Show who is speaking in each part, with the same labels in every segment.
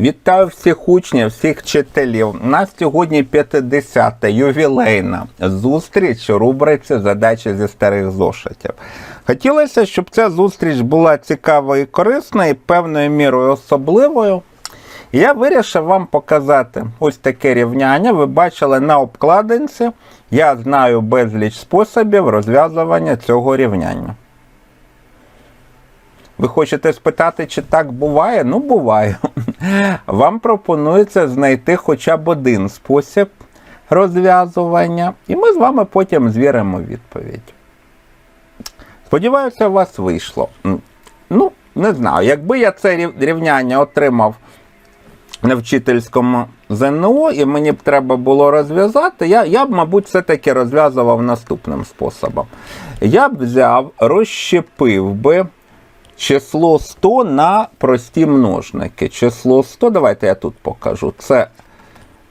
Speaker 1: Вітаю всіх учнів, всіх вчителів. У нас сьогодні 50-та ювілейна зустріч у рубриці Задачі зі старих зошитів. Хотілося, щоб ця зустріч була цікавою і корисною, і певною мірою особливою. Я вирішив вам показати ось таке рівняння. Ви бачили на обкладинці. Я знаю безліч способів розв'язування цього рівняння. Ви хочете спитати, чи так буває? Ну, буває. Вам пропонується знайти хоча б один спосіб розв'язування, і ми з вами потім звіримо відповідь. Сподіваюся, у вас вийшло. Ну, не знаю, якби я це рівняння отримав на вчительському ЗНО, і мені б треба було розв'язати, я, я б, мабуть, все-таки розв'язував наступним способом. Я б взяв, розщепив би число 100 на прості множники. Число 100, давайте я тут покажу. Це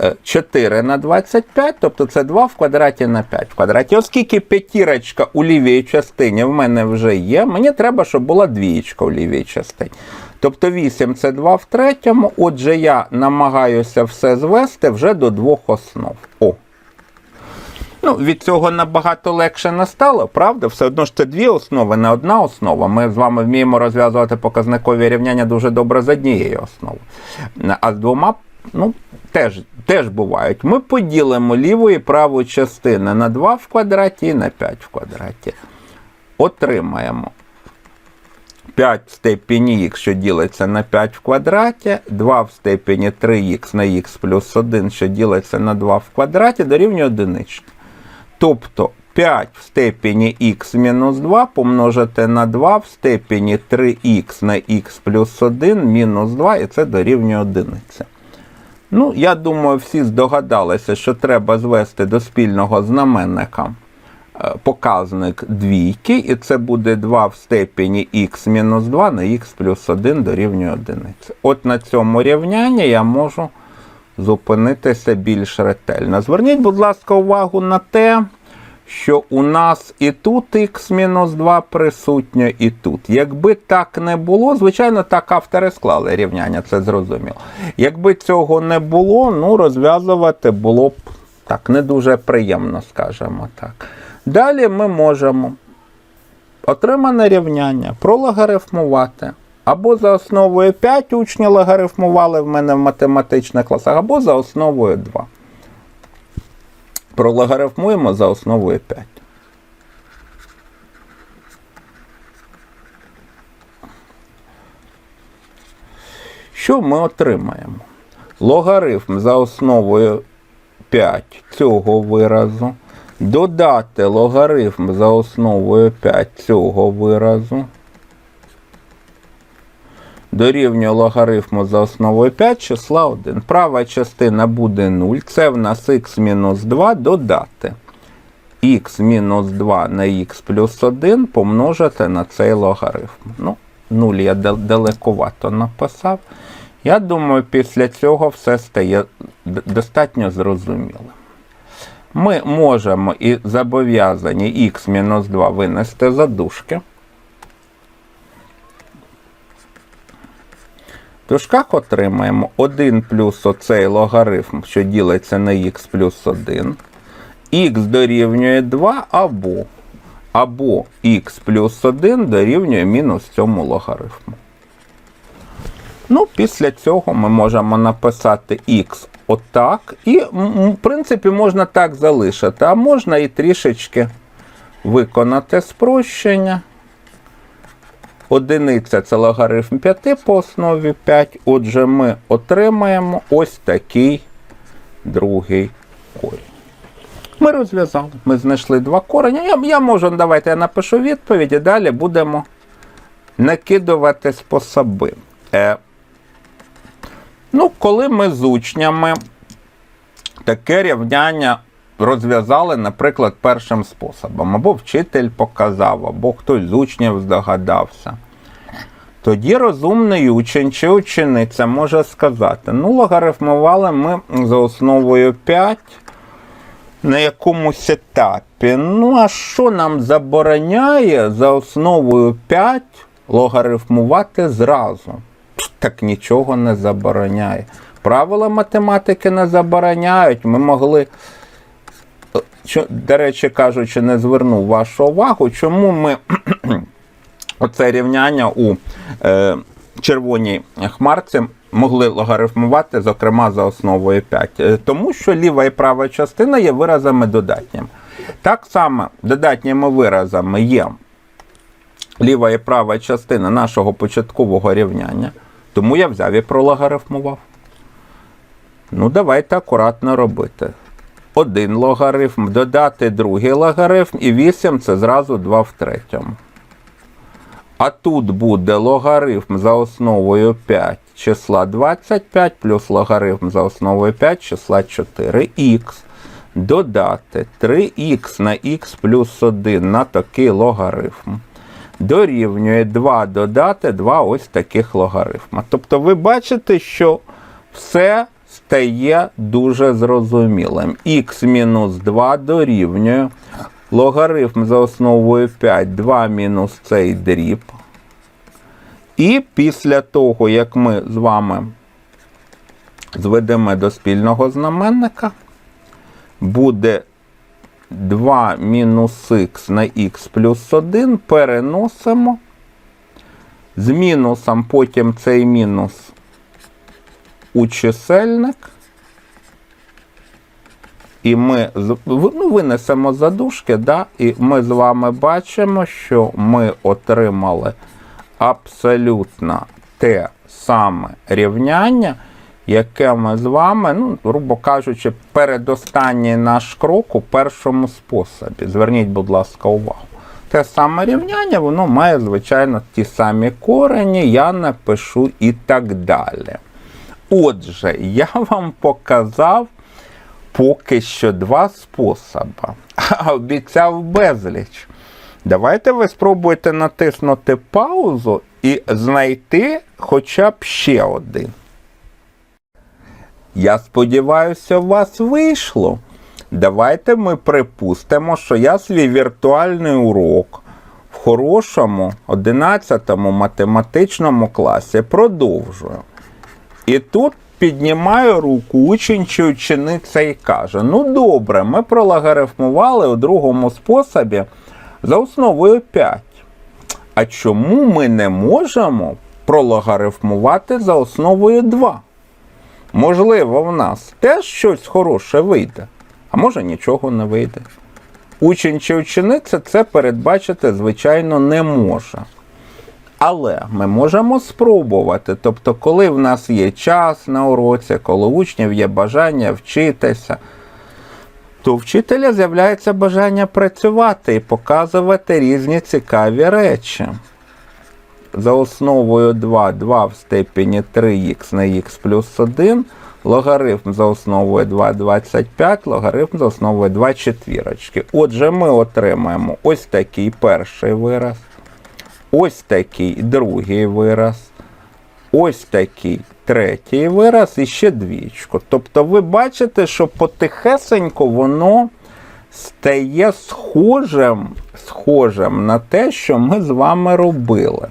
Speaker 1: е, 4 на 25, тобто це 2 в квадраті на 5 в квадраті. Оскільки п'ятірочка у лівій частині в мене вже є, мені треба, щоб була двієчка у лівій частині. Тобто 8 це 2 в третьому, отже, я намагаюся все звести вже до двох основ. О. Ну, від цього набагато легше не стало, правда? Все одно ж це дві основи, не одна основа. Ми з вами вміємо розв'язувати показникові рівняння дуже добре з однією основою. А з двома, ну, теж, теж бувають. Ми поділимо ліву і праву частини на 2 в квадраті і на 5 в квадраті. Отримаємо 5 в степені х, що ділиться на 5 в квадраті, 2 в степені 3х на х плюс 1, що ділиться на 2 в квадраті, дорівнює одиничці. Тобто 5 в степені х мінус 2 помножити на 2 в степені 3х на х плюс 1 мінус 2, і це дорівнює одиниці. Ну, я думаю, всі здогадалися, що треба звести до спільного знаменника е, показник двійки, і це буде 2 в степені х мінус 2 на х плюс 1 дорівнює одиниці. От на цьому рівнянні я можу зупинитися більш ретельно. Зверніть, будь ласка, увагу на те, що у нас і тут х-2 присутньо, і тут. Якби так не було, звичайно, так автори склали рівняння, це зрозуміло. Якби цього не було, ну розв'язувати було б так не дуже приємно, скажімо так. Далі ми можемо отримане рівняння прологарифмувати. Або за основою 5 учні логарифмували в мене в математичних класах, або за основою 2. Прологарифмуємо за основою 5. Що ми отримаємо? Логарифм за основою 5 цього виразу. Додати логарифм за основою 5 цього виразу дорівнює логарифму за основою 5 числа 1. Права частина буде 0. Це в нас х-2 додати. х-2 на х плюс 1 помножити на цей логарифм. Ну, 0 я дал- далековато написав. Я думаю, після цього все стає достатньо зрозумілим. Ми можемо і зобов'язані х-2 винести за дужки. В дужках отримаємо 1 плюс оцей логарифм, що ділиться на х плюс 1. х дорівнює 2 або або х плюс 1 дорівнює мінус цьому логарифму. Ну, після цього ми можемо написати х отак. І, в принципі, можна так залишити, а можна і трішечки виконати спрощення. Одиниця це логарифм 5 по основі 5. Отже, ми отримаємо ось такий другий корінь. Ми розв'язали. Ми знайшли два корення. Я, я можу, давайте я напишу відповідь, і далі будемо накидувати способи. Е, ну, коли ми з учнями таке рівняння розв'язали, наприклад, першим способом. Або вчитель показав, або хтось з учнів здогадався. Тоді розумний учень чи учениця може сказати: ну, логарифмували ми за основою 5 на якомусь етапі. Ну, а що нам забороняє за основою 5 логарифмувати зразу? Так нічого не забороняє. Правила математики не забороняють. Ми могли, до речі кажучи, не звернув вашу увагу, чому ми оце рівняння у е, червоній хмарці могли логарифмувати, зокрема, за основою 5. Е, Тому що ліва і права частина є виразами додатніми. Так само додатніми виразами є ліва і права частина нашого початкового рівняння. Тому я взяв і прологарифмував. Ну, давайте акуратно робити. Один логарифм, додати другий логарифм, і 8 це зразу 2 в третьому. А тут буде логарифм за основою 5 числа 25 плюс логарифм за основою 5 числа 4х. Додати 3х на х плюс 1 на такий логарифм. Дорівнює 2 додати 2 ось таких логарифма. Тобто ви бачите, що все стає дуже зрозумілим. х мінус 2 дорівнює логарифм за основою 5, 2 мінус цей дріб. І після того, як ми з вами зведемо до спільного знаменника, буде 2 мінус х на х плюс 1 переносимо. З мінусом потім цей мінус у чисельник. І ми ну, винесемо задушки, да? і ми з вами бачимо, що ми отримали абсолютно те саме рівняння, яке ми з вами, ну, грубо кажучи, передостанній наш крок у першому способі. Зверніть, будь ласка, увагу. Те саме рівняння, воно має, звичайно, ті самі корені, я напишу і так далі. Отже, я вам показав поки що два способи, а обіцяв безліч. Давайте ви спробуєте натиснути паузу і знайти хоча б ще один. Я сподіваюся, у вас вийшло. Давайте ми припустимо, що я свій віртуальний урок в хорошому 11 математичному класі продовжую. І тут піднімаю руку учень чи учениця і каже: Ну добре, ми прологарифмували у другому способі за основою 5. А чому ми не можемо прологарифмувати за основою 2? Можливо, в нас теж щось хороше вийде, а може нічого не вийде. Учень чи учениця це передбачити, звичайно, не може. Але ми можемо спробувати. Тобто, коли в нас є час на уроці, коли учнів є бажання вчитися, то у вчителя з'являється бажання працювати і показувати різні цікаві речі. За основою 2, 2 в степені 3х на х плюс 1, логарифм за основою 2, 25, логарифм за основою 2 четвірочки. Отже, ми отримаємо ось такий перший вираз. Ось такий другий вираз. Ось такий третій вираз і ще двічку. Тобто ви бачите, що потихесенько воно стає схожим, схожим на те, що ми з вами робили.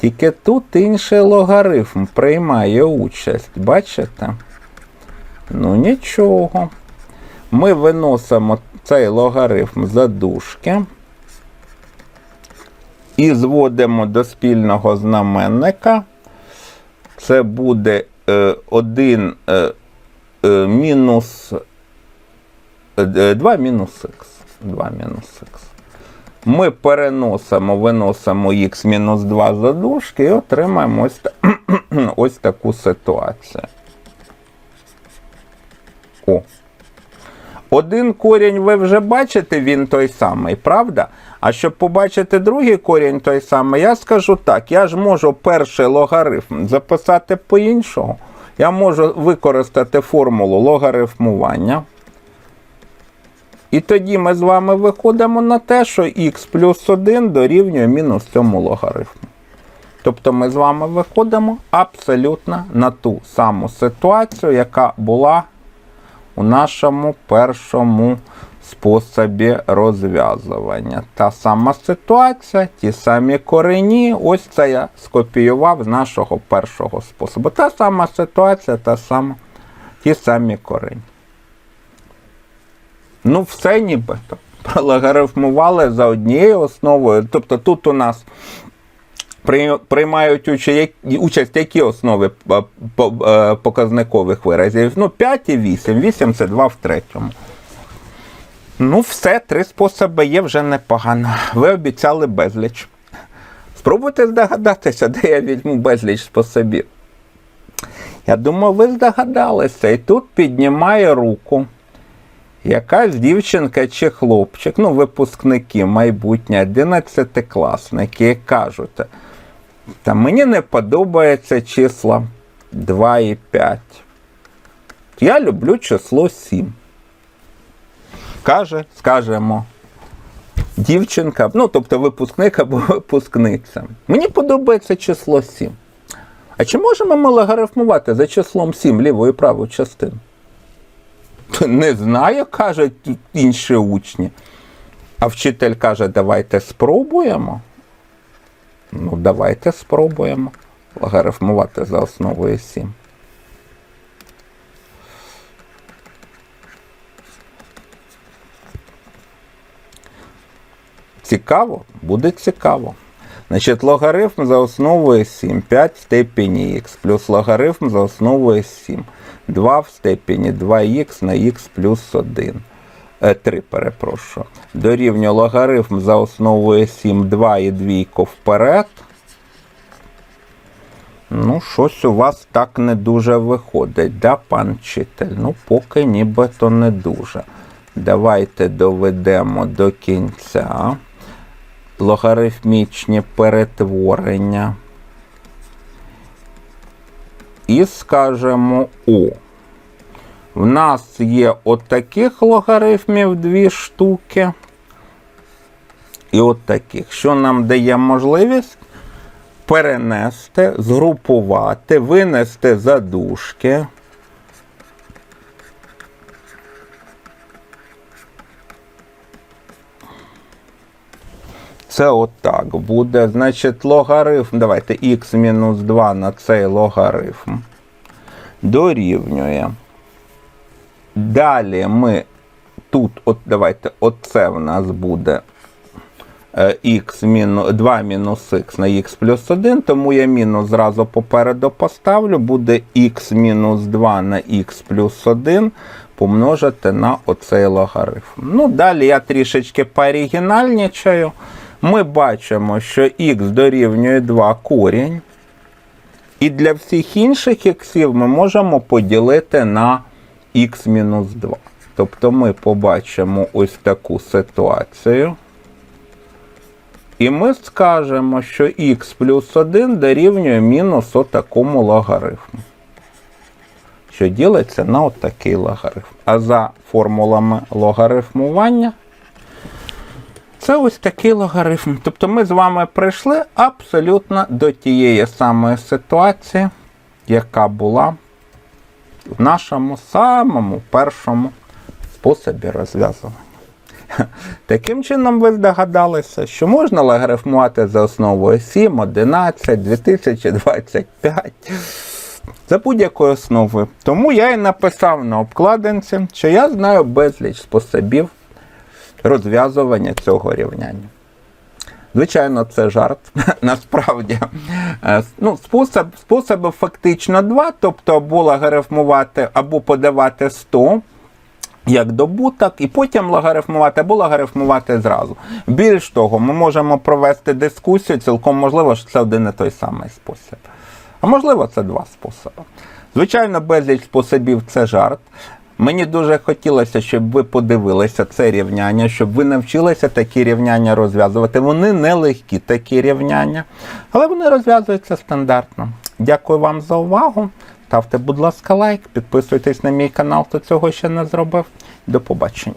Speaker 1: Тільки тут інший логарифм приймає участь. Бачите? Ну нічого. Ми виносимо цей логарифм за дужки і зводимо до спільного знаменника. Це буде 1 е, е, мінус 2 мінус х. 2 мінус х. Ми переносимо, виносимо х мінус 2 за дужки і отримаємо ось, та- ось таку ситуацію. О. Один корінь ви вже бачите, він той самий, правда? А щоб побачити другий корінь той самий, я скажу так: я ж можу перший логарифм записати по-іншому. Я можу використати формулу логарифмування. І тоді ми з вами виходимо на те, що х плюс 1 дорівнює мінус цьому логарифму. Тобто ми з вами виходимо абсолютно на ту саму ситуацію, яка була у нашому першому способі розв'язування. Та сама ситуація, ті самі корені. Ось це я скопіював з нашого першого способу. Та сама ситуація, та сама, ті самі корені. Ну, все нібито. Прологарифмували за однією основою. Тобто тут у нас приймають уча- участь які основи е, е, показникових виразів? Ну, 5 і 8. 8 це 2 в третьому. Ну, все, три способи є вже непогано. Ви обіцяли безліч. Спробуйте здогадатися, де я візьму безліч способів. Я думаю, ви здогадалися. І тут піднімає руку якась дівчинка чи хлопчик, ну, випускники, майбутні, 11-класники, і кажуть, та мені не подобається числа 2 і 5. Я люблю число 7. Каже, скажемо, дівчинка, ну, тобто випускник або випускниця. Мені подобається число 7. А чи можемо ми логарифмувати за числом 7 ліву і праву частину? Не знаю, кажуть інші учні. А вчитель каже, давайте спробуємо. Ну, давайте спробуємо логарифмувати за основою 7. Цікаво? Буде цікаво. Значить, логарифм за основою 7, 5 в степені х, плюс логарифм за основою 7, 2 в степені 2х на х плюс 1. Е, 3, перепрошую. Дорівнює логарифм за основою 7, 2 і двійко вперед. Ну, щось у вас так не дуже виходить, да, пан вчитель? Ну, поки нібито не дуже. Давайте доведемо до кінця логарифмічні перетворення. І скажемо О. В нас є от таких логарифмів дві штуки. І от таких, що нам дає можливість перенести, згрупувати, винести задушки. Це отак буде. Значить, логарифм. Давайте х мінус 2 на цей логарифм. Дорівнює. Далі ми тут, от давайте, оце в нас буде х мінус 2 мінус х на х плюс 1, тому я мінус зразу попереду поставлю, буде х мінус 2 на х плюс 1 помножити на оцей логарифм. Ну, далі я трішечки пооригінальнічаю. Ми бачимо, що х дорівнює 2 корінь. І для всіх інших іксів ми можемо поділити на х-2. Тобто ми побачимо ось таку ситуацію. І ми скажемо, що х плюс 1 дорівнює мінус отакому логарифму. Що ділиться на отакий логарифм. А за формулами логарифмування це ось такий логарифм. Тобто ми з вами прийшли абсолютно до тієї самої ситуації, яка була в нашому самому першому способі розв'язування. Таким чином, ви здогадалися, що можна логарифмувати за основою 7, 11, 2025. За будь-якою основою. Тому я і написав на обкладинці, що я знаю безліч способів розв'язування цього рівняння. Звичайно, це жарт. Насправді, Е, ну, спосіб, способів фактично два, тобто або логарифмувати, або подавати 100 як добуток, і потім логарифмувати або логарифмувати зразу. Більш того, ми можемо провести дискусію, цілком можливо, що це один і той самий спосіб. А можливо, це два способи. Звичайно, безліч способів це жарт. Мені дуже хотілося, щоб ви подивилися це рівняння, щоб ви навчилися такі рівняння розв'язувати. Вони нелегкі, такі рівняння, але вони розв'язуються стандартно. Дякую вам за увагу. Ставте, будь ласка, лайк, підписуйтесь на мій канал, хто цього ще не зробив. До побачення.